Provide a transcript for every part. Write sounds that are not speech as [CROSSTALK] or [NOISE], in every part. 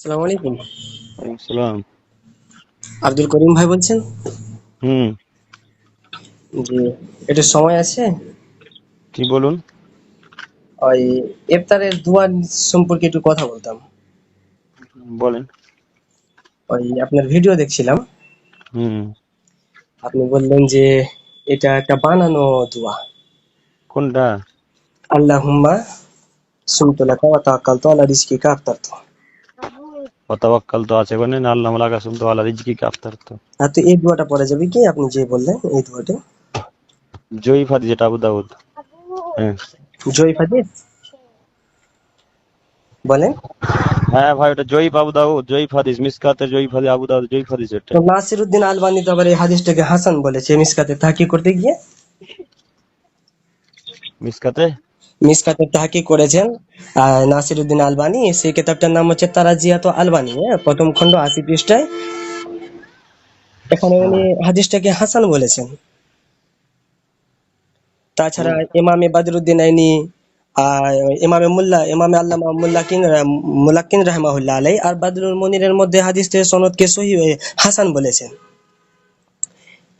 আসসালামু আলাইকুম। ওয়ালাইকুম সালাম। আব্দুল করিম ভাই বলছেন? হুম। জি একটু সময় আছে? কি বলুন? ওই ইফতারের দোয়া সম্পর্কে একটু কথা বলতাম। বলেন। ওই আপনার ভিডিও দেখছিলাম। হুম। আপনি বললেন যে এটা একটা বানানো দোয়া। কোনটা? আল্লাহুম্মা সুমতু লাকা ওয়া তাওয়াক্কালতু আলা রিজকিকা আফতারতু। অতাবাক্কাল তো আছে আল্লাহ আলা রিজকি কাফতার তো। আর তো এই দোয়াটা পড়া যাবে কি? আপনি যে বললেন এই দোয়াটা। হাদিস যেটা আবু দাউদ। হ্যাঁ। হাদিস? বলেন। হ্যাঁ ভাই ওটা জয়ীফ আবু দাউদ জয়ীফ হাদিস মিসকাতের জয়ীফ হাদিস আবু দাউদ জয়ীফ হাদিস এটা তো নাসিরউদ্দিন আলবানি তো আবার এই হাদিসটাকে হাসান বলেছে মিসকাতে। তাহকি করতে গিয়ে? মিসকাতে? মিসকাতে তাহকি করেছেন আহ, নাসিরউদ্দিন আলবানি। সেই কিতাবটার নাম হচ্ছে তারাজিয়াত আলবানি। হ্যাঁ প্রথম খণ্ড আশি পৃষ্ঠায়। এখানে উনি হাদিসটাকে হাসান বলেছেন। তাছাড়া ইমামে বাদরুদ্দিন আইনি ইমামে মুল্লা ইমামে আল্লামা মুল্লাকিন মুলাক্কিন রাহমাহুল্লাহ আলাই আর বাদরুল মনিরের মধ্যে হাদিসের সনদকে সহি হাসান বলেছেন।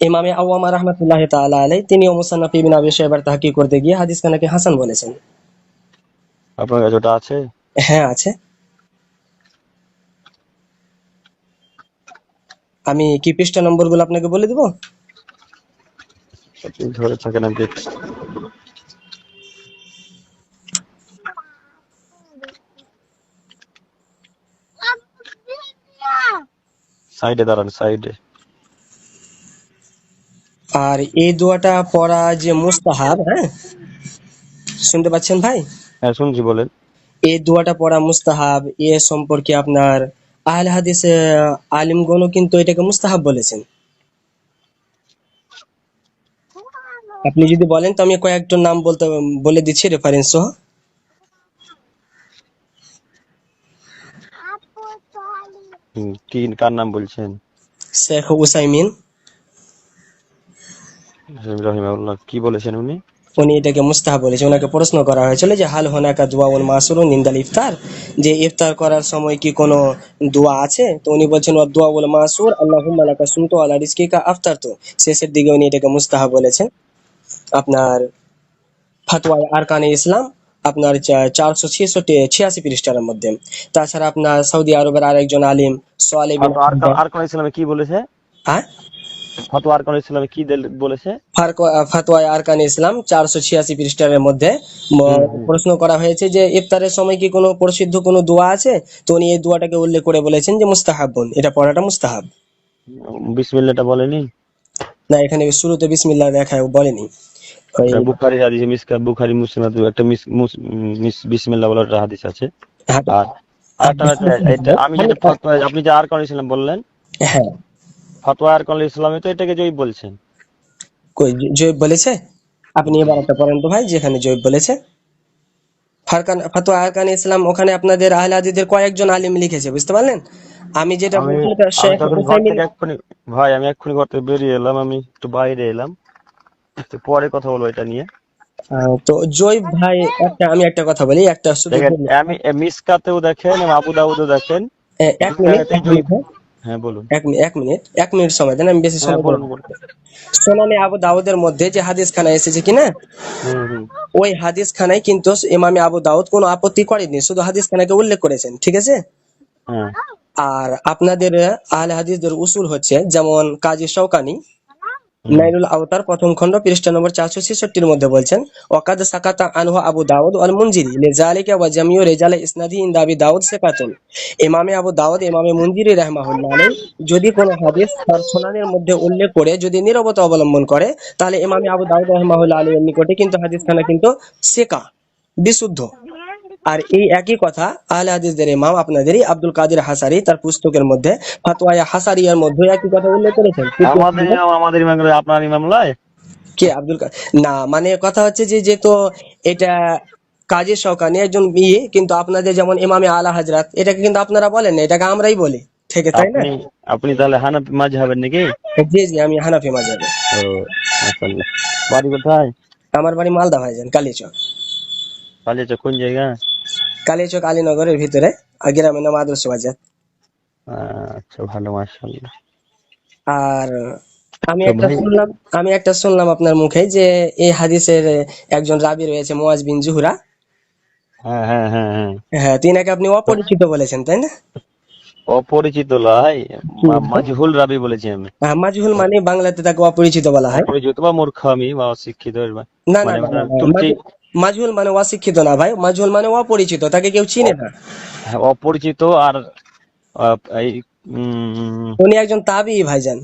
ইমামে আওয়ামা রহমতুল্লাহ তাআলা আলাই তিনিও মুসান্নাফ ইবনে আবি শাইবার তাহকিক করতে গিয়ে হাদিস খানাকে হাসান বলেছেন। আপনার কাছে ওটা আছে? হ্যাঁ আছে। আমি কি পৃষ্ঠা নম্বরগুলো আপনাকে বলে দিব? ধরে থাকেন আমি সাইডে দাঁড়ান সাইডে। আর এই দোয়াটা পড়া যে মুস্তাহাব হ্যাঁ? শুনতে পাচ্ছেন ভাই? হ্যাঁ শুনছি বলেন। এই দোয়াটা পড়া মুস্তাহাব এ সম্পর্কে আপনার আহলে হাদিস আলিমগণও কিন্তু এটাকে মুস্তাহাব বলেছেন। আপনি যদি বলেন তো আমি কয়েকটা নাম বলতে বলে দিচ্ছি রেফারেন্স সহ। কি কার নাম বলছেন? শেখ উসাইমিন। কি বলেছেন উনি? উনি এটাকে মুস্তাহাব বলেছে ওনাকে প্রশ্ন করা হয়েছিল যে হাল হোনাকা মাসুরুন ইফতার? যে ইফতার করার সময় কি কোনো দোয়া আছে? তো উনি বলছেন উল মাসুর আল্লাহুম্মা লাকা সুমতু আলা রিজকিকা আফতার তো শেষের দিকে উনি এটাকে মুস্তাহাব বলেছেন। আপনার ফাতোয়া আরকানে ইসলাম আপনার চারশো ছেষট্টি ছিয়াশি পৃষ্ঠার মধ্যে। তাছাড়া আপনার সৌদি আরবের আরেকজন আলিম সোয়ালে বিন আর আর ইসলামে কি বলেছে? হ্যাঁ? ফতোয়া আর কোন ইসলামে কি বলেছে? ফাতোয়া আরকান ইসলাম চারশো ছিয়াশি পৃষ্ঠার মধ্যে প্রশ্ন করা হয়েছে যে ইফতারের সময় কি কোনো প্রসিদ্ধ কোনো দোয়া আছে? তো উনি এই দোয়াটাকে উল্লেখ করে বলেছেন যে মুস্তাহাবুন। এটা পড়াটা মুস্তাহাব। বিসমিল্লাহটা বলেনি? না এখানে শুরুতে বিসমিল্লাহ দেখায় বলেনি। বুখারী হাদিসে মিসকা বুখারী মুসলিম একটা মিস বিসমিল্লাহ বলার হাদিস আছে। হ্যাঁ, আর আমি যেটা আপনি যে আর কোন ইসলাম বললেন হ্যাঁ। ফতোয়া আর কোন ইসলামে তো এটাকে জয়ী বলছেন। কই বলেছে? আপনি এবার একটা পড়েন তো ভাই যেখানে জয়েব বলেছে। ফারকান ফাতোয়া আরকান ইসলাম ওখানে আপনাদের আহলে কয়েকজন আলিম লিখেছে বুঝতে পারলেন? আমি যেটা ভাই আমি এক্ষুনি ঘর থেকে বেরিয়ে এলাম আমি একটু বাইরে এলাম। পরে কথা বলব এটা নিয়ে। তো জৈব ভাই একটা আমি একটা কথা বলি একটা আমি মিসকাতেও দেখেন আবু দাউদও দেখেন। এক মিনিট। হ্যাঁ বলুন। এক এক মিনিট এক মিনিট সময় দেন আমি বেশি হ্যাঁ সময় বলুন বলব আবু দাউদের মধ্যে যে হাদিস খানা এসেছে কিনা ওই হাদিস খানায় কিন্তু ইমামে আবু দাউদ কোনো আপত্তি করেনি শুধু হাদিস খানাকে উল্লেখ করেছেন ঠিক আছে? হ্যাঁ। আর আপনাদের আহলে হাদিসদের উসুল হচ্ছে যেমন কাজী শৌকানি নাইরুল আওতার প্রথম খণ্ড, পৃষ্ঠা নম্বর চারশো ছেষট্টির মধ্যে বলছেন ওয়াকাদ সাকাতা আনহু আবু দাউদ ওয়াল মুনজিরি, লিজালিকা ওয়া জামিউ রিজাল ইসনাদি ইনদা আবি দাউদ সিকাতুন ইমামে আবু দাউদ, ইমামে মুনজিরি রাহমাহুল্লাহ যদি কোনো হাদিস তার সুনানের মধ্যে উল্লেখ করে, যদি নীরবতা অবলম্বন করে, তাহলে ইমামে আবু দাউদ রাহমাহুল্লাহ আলাইহির নিকটে কিন্তু হাদিস খানা কিন্তু সিকা, বিশুদ্ধ। আর এই একই কথা আহলে হাদিসদের ইমাম আপনাদেরই আব্দুল কাদের হাসারি তার পুস্তকের মধ্যে ফাতওয়া হাসারিয়ার মধ্যে একই কথা উল্লেখ করেছেন। আমাদের ইমাম আমাদের ইমাম আপনার ইমাম লয় কে? আব্দুল না মানে কথা হচ্ছে যে যেহেতু এটা কাজী শৌকানি একজন বিয়ে কিন্তু আপনাদের যেমন ইমামে আলা হাজরাত এটাকে কিন্তু আপনারা বলেন না এটাকে আমরাই বলি। ঠিক আছে তাই না? আপনি তাহলে হানাফি মাঝ হবেন নাকি? জি জি আমি হানাফি ও মাশাআল্লাহ। বাড়ি কোথায়? আমার বাড়ি মালদা ভাইজান কালীচক। পালিয়েছে কোন জায়গা? কালীচক আলীনগরের ভিতরে আর গ্রামের নাম আদর্শ বাজার। আচ্ছা ভালো মাশাআল্লাহ। আর আমি একটা শুনলাম আমি একটা শুনলাম আপনার মুখে যে এই হাদিসের একজন রাবি রয়েছে মুয়াজ বিন জুহরা। হ্যাঁ হ্যাঁ হ্যাঁ হ্যাঁ। হ্যাঁ তিনাকে আপনি অপরিচিত বলেছেন তাই না? অপরিচিত মা- মাজহুল রাবি বলেছি আমি। হ্যাঁ, মাজহুল মানে বাংলাতে তাকে অপরিচিত বলা হয়। অপরিচিত বা মূর্খ আমি বা অশিক্ষিত না না মানে মাজহুল- মানে অশিক্ষিত না ভাই। মাজহুল মানে অপরিচিত তাকে কেউ চিনে না। হ্যাঁ, অপরিচিত আর উনি একজন তাবি ভাইজান।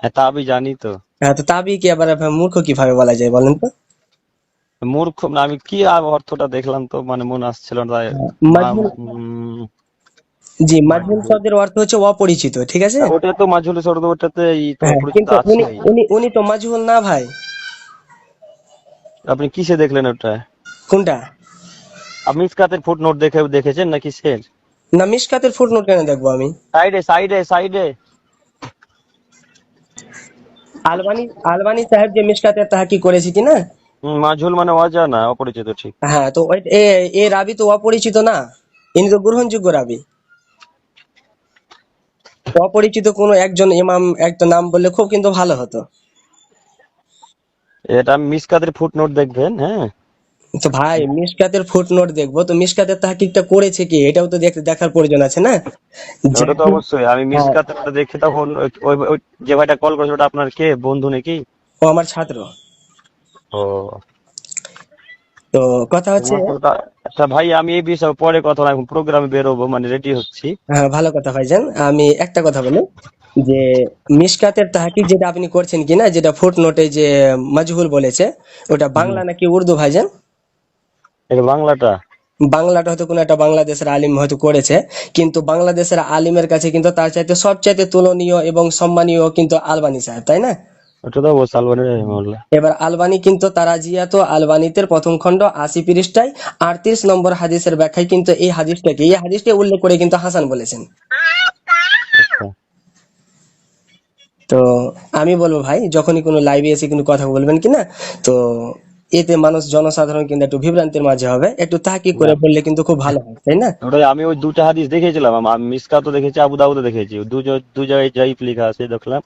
হ্যাঁ তাবি জানি তো। হ্যাঁ তো তাবি কি আবার মূর্খ কীভাবে বলা যায় বলেন তো? মূর্খ না আমি কি আর অর্থটা দেখলাম তো মানে মনে আসছিল না জি মাজহুল শব্দের অর্থ হচ্ছে অপরিচিত ঠিক আছে? ওটা তো মাজহুল শব্দ ওটাতে হ্যাঁ, উনি উনি তো মাজহুল না ভাই। আপনি কিসে দেখলেন ওটা? কোনটা? আপনি ইসকাতের ফুট নোট দেখে দেখেছেন নাকি সের না মিসকাতের ফুটনোট কেন দেখব আমি? সাইডে সাইডে সাইডে আলবানি আলবানি সাহেব যে মিসকাতের তাহাকি করেছে কি না মাঝুল মানে অজানা অপরিচিত ঠিক। হ্যাঁ তো ওই- এ এ রাবি তো অপরিচিত না? ইনি তো গ্রহণযোগ্য রাবি। অপরিচিত কোনো একজন ইমাম একটা নাম বললে খুব কিন্তু ভালো হতো। এটা মিসকাতের ফুট নোট দেখবেন হ্যাঁ? তো ভাই মিসকাতের ফুটনোট দেখব। তো মিসকাতের তাহাকিকটা করেছে কি? এটাও তো দেখতে দেখার প্রয়োজন আছে না? ওটা তো অবশ্যই। আমি মিসকাতটা দেখে তখন ওই- যে ভাইটা কল করেছে ওটা আপনার কে? বন্ধু নাকি? ও আমার ছাত্র। ও। তো কথা হচ্ছে আচ্ছা ভাই আমি এই বিষয়ে পরে কথা প্রোগ্রামে বেরোবো মানে রেডি হচ্ছি। হ্যাঁ ভালো কথা ভাইজান। আমি একটা কথা বলি। যে মিসকাতের তাহাকিক যেটা আপনি করছেন কিনা যেটা ফুটনোটে যে মাজহুল বলেছে ওটা বাংলা নাকি উর্দু ভাইজান? এটা বাংলাটা? বাংলাটা হয়তো কোনো একটা বাংলাদেশের আলিম হয়তো করেছে কিন্তু বাংলাদেশের আলিমের কাছে কিন্তু তার চাইতে সবচাইতে তুলনীয় এবং সম্মানীয় কিন্তু আলবানি সাহেব তাই না? ওটা তো আলবানি এবার আলবানি কিন্তু তারাজিয়াত আলবানিতে প্রথম খণ্ড আশি পৃষ্ঠায় আটত্রিশ নম্বর হাদিসের ব্যাখ্যায় কিন্তু এই হাদিসটাকে এই হাদিসটা উল্লেখ করে কিন্তু হাসান বলেছেন আচ্ছা তো আমি বলব ভাই যখনই কোনো লাইভে এসে কিন্তু কথা বলবেন কিনা তো এতে মানুষ জনসাধারণ কিন্তু একটু বিভ্রান্তির মাঝে হবে। একটু তাহাকি করে বললে কিন্তু খুব ভালো হয় তাই না? ওটাই আমি ওই দুটা হাদিস দেখেছিলাম আম- আমি মিসকাতও দেখেছি আবু দাউদও দেখেছি। দু দু জায়গায় জাইফ লেখা আছে দেখলাম।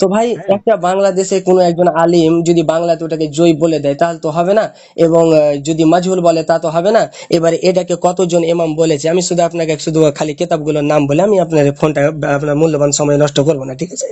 তো ভাই একটা বাংলাদেশে কোনো একজন আলিম যদি বাংলাতে ওটাকে জয় বলে দেয় তাহলে তো হবে না। এবং যদি মাজহুল বলে তা তো হবে না। এবারে এটাকে কতজন ইমাম বলেছে? আমি শুধু আপনাকে শুধু খালি কিতাবগুলোর নাম বলে আমি আপনার ফোনটা আপনার মূল্যবান সময় নষ্ট করব না ঠিক আছে?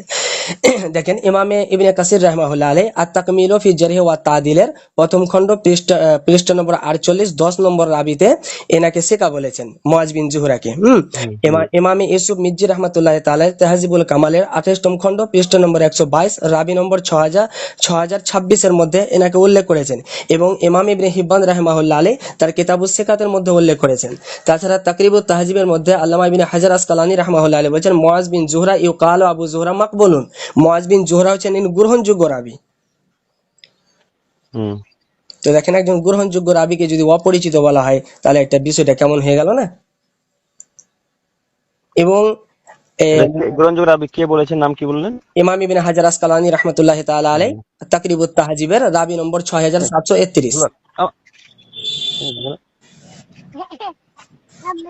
[CLEARS THROAT] দেখেন ইমামে ইবনে কাসির রাহমাহুল্লাহ আলাই আর তাকমিল ফি জারহ ওয়া তাদিলের প্রথম খণ্ড পৃষ্ঠা পৃষ্ঠা নম্বর আটচল্লিশ দশ নম্বর রাবিতে এনাকে শেখা বলেছেন মুয়াজ বিন জুহরাকে। হুম? ইমা- ইমামে ইউসুফ মির্জি রহমতুল্লাহ তাআলা তাহজিবুল কামালের আঠাশতম খণ্ড পৃষ্ঠা নম্বর একশো বাইশ রাবি নম্বর ছ হাজার ছ হাজার ছাব্বিশের মধ্যে এনাকে উল্লেখ করেছেন এবং ইমাম ইবনে হিব্বান রাহমাহুল্লাহ আলী তার কিতাবুস শেখাতের মধ্যে উল্লেখ করেছেন। তাছাড়া তাকরিবুত তাহজিবের মধ্যে আল্লামা ইবনে হাজার আসকালানি রাহমাহুল্লাহ আলী বলেছেন মুয়াজ বিন জুহরা ইউকাল আবু জুহরা মাকবুলুন। মুয়াজ বিন জুহরা হচ্ছেন ইনি গ্রহণযোগ্য রাবি। হম। তো দেখেন একজন গ্রহণযোগ্য রাবিকে যদি অপরিচিত বলা হয় তাহলে একটা বিষয়টা কেমন হয়ে গেল না? এবং গ্রহণযোগ্য রাবি কে বলেছেন নাম কি বললেন? ইমাম ইবিন হাজার আসকালানি রহমতুল্লাহ তাআলা আলাই তাকরিবুত তাহজিবের রাবি নম্বর ছয় হাজার সাতশো একত্রিশ। আ-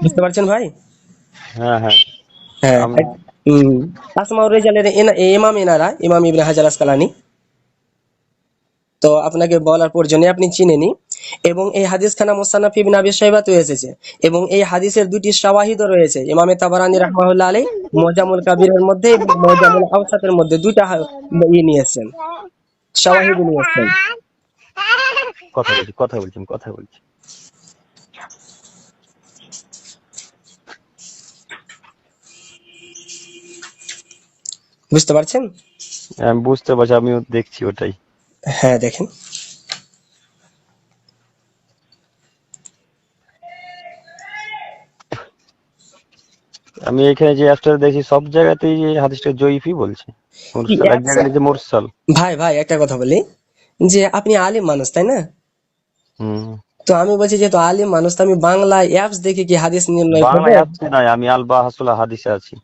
বুঝতে পারছেন ভাই? হ্যাঁ হ্যাঁ। হ্যাঁ আসমাউর রেজালের ইমাম এনারা ইমাম ইবনে হাজার আসকালানি তো আপনাকে বলার প্রয়োজনে আপনি চিনেনি এবং এই হাদিস খানা মুসান্নাফ ইবনে আবি শাইবাতে এসেছে। এবং এই হাদিসের দুটি শাওয়াহিদও রয়েছে। ইমামে তাবারানি রাহমাহুল্লাহ আলী মুজামুল কাবিরের মধ্যে এবং মুজামুল আওসাতের মধ্যে দুইটা হা- ইয়ে নিয়ে এসেছেন শাওয়াহিদ নিয়ে কথা বলছি কথা বলছি কথা বলছি। বুঝতে পারছেন? আমি বুঝতে পারছি আমিও দেখছি ওটাই। হ্যাঁ দেখেন। আমি এখানে যে অ্যাপটা দেখি সব জায়গাতেই এই হাদিসটা জয়ীফই বলছে। এক জায়গায় যে মুরসাল। ভাই ভাই একটা কথা বলি। যে আপনি আলিম মানুষ তাই না? হুম। তো আমি বলছি যেহেতু আলিম মানুষ তো আমি বাংলা অ্যাপস দেখে কি হাদিস নির্ণয় করব? নাই আমি আল বাহাসুলা হাদিসে আছি।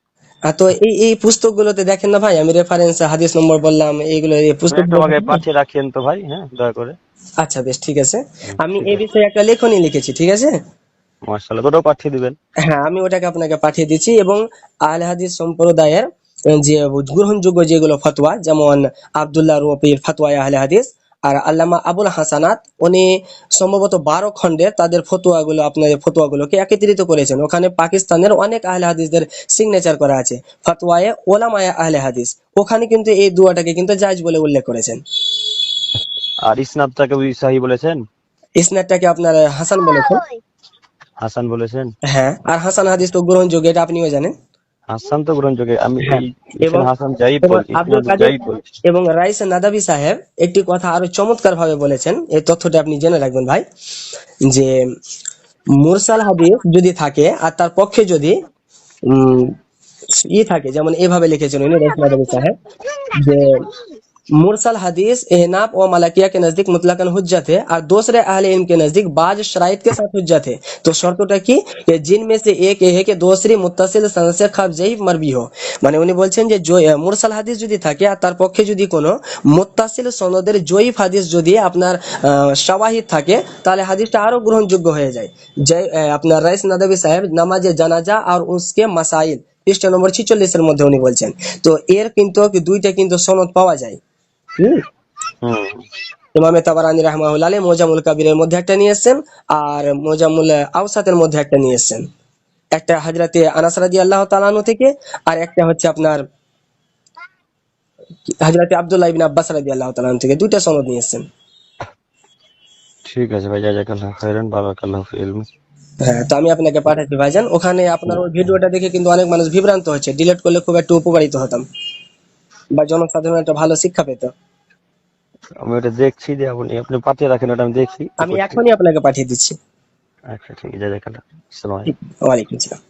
তো এই এই পুস্তকগুলোতে দেখেন না ভাই? আমি রেফারেন্স হাদিস নম্বর বললাম এইগুলো এই পুস্তক আমাকে পাঠিয়ে রাখেন তো ভাই হ্যাঁ দয়া করে। আচ্ছা বেশ ঠিক আছে। আমি এই বিষয়ে একটা লেখনী লিখেছি ঠিক আছে? মার্শাল্লাহ ওটাও পাঠিয়ে দিবেন। হ্যাঁ আমি ওটাকে আপনাকে পাঠিয়ে দিচ্ছি এবং আহলে হাদিস সম্প্রদায়ের যে গ্রহণযোগ্য যেগুলো ফতোয়া যেমন আব্দুল্লাহ রুপির ফতোয়া আহলে হাদিস আর আল্লামা আবুল হাসানাত উনি সম্ভবত বারো খণ্ডের তাদের ফতোয়াগুলো আপনাদের ফতোয়াগুলোকে একত্রিত করেছেন। ওখানে পাকিস্তানের অনেক আহলে হাদিসদের সিগনেচার করা আছে। ফতোয়ায়ে ওলামায়ে আহলে হাদিস। ওখানে কিন্তু এই দুয়াটাকে কিন্তু জায়েজ বলে উল্লেখ করেছেন। আর ইসনাদটাকে সাহি বলেছেন? ইসনাদটাকে আপনার হাসান বলেছেন। হাসান বলেছেন? হ্যাঁ আর হাসান হাদিস তো গ্রহণযোগ্য এটা আপনিও জানেন। হাসান তো গ্রহণযোগ্য আমি হ্যাঁ, এবং- হাসান জাইদ এবং রাইস নাদাবি সাহেব একটি কথা আরও চমৎকার ভাবে বলেছেন। এই তথ্যটা আপনি জেনে রাখবেন ভাই যে মুরসাল হাদিস যদি থাকে আর তার পক্ষে যদি উম ই থাকে যেমন এভাবে লিখেছেন উনি রাইস নাদাবি সাহেব যে मुरसल हदीस एहनाब और मलकिया के नजदीक मुतलकन हुज्जत है और दूसरे अहले इल्म के नजदीक बाज शराइत के साथ हुज्जत है तो শর্তটা কি যে जिनमें से एक ये है कि दूसरी मुत्तसिल सनद से खब जयीफ मरबी हो মানে উনি বলছেন যে জয়- আহ, মুরসাল হাদিস যদি থাকে আর তার পক্ষে যদি কোনো মুত্তাসিল সনদের জয়ীফ হাদিস যদি আপনার আহ, শাওয়াহিদ থাকে তাহলে হাদিসটা আরো গ্রহণযোগ্য হয়ে যায় যে আহ, আপনার রাইস নাদাবি সাহেব নামাজে জানাজা আর উসকে মাসাইল পৃষ্ঠা নম্বর ছিচল্লিশের মধ্যে উনি বলছেন তো এর কিন্তু দুইটা কিন্তু সনদ পাওয়া যায় হুম। ইমামে তাবারানি রাহমাহুল্লাহ আলাইহি মোজামুল কাবিরের মধ্যে একটা নিয়ে এসেছেন আর মোজামুল আওসাতের মধ্যে একটা নিয়ে এসেছেন একটা হাজরাতে আনাস রাদিয়াল্লাহু তাআলা থেকে আর একটা হচ্ছে আপনার হাজরাতে আব্দুল্লাহ ইবনে আব্বাস রাদিয়াল্লাহু তাআলা থেকে। দুইটা সনদ নিয়ে এসেছেন ঠিক আছে ভাই জাজাকাল্লাহ খাইরান বারাকাল্লাহু ফি ইলমি হ্যাঁ তো আমি আপনাকে পাঠাচ্ছি ভাইজান। ওখানে আপনার ওই ভিডিওটা দেখে কিন্তু অনেক মানুষ বিভ্রান্ত হচ্ছে। ডিলিট করলে খুব একটু উপকারিত হতাম। বা জনসাধারণ একটা ভালো শিক্ষা পেত। আমি ওটা দেখছি যে আপনি আপনি পাঠিয়ে রাখেন ওটা আমি দেখছি। আমি এখনই আপনাকে পাঠিয়ে দিচ্ছি। আচ্ছা ঠিক আছে দেখেন আসসালামু আলাইকুম। ওয়ালাইকুম আসসালাম।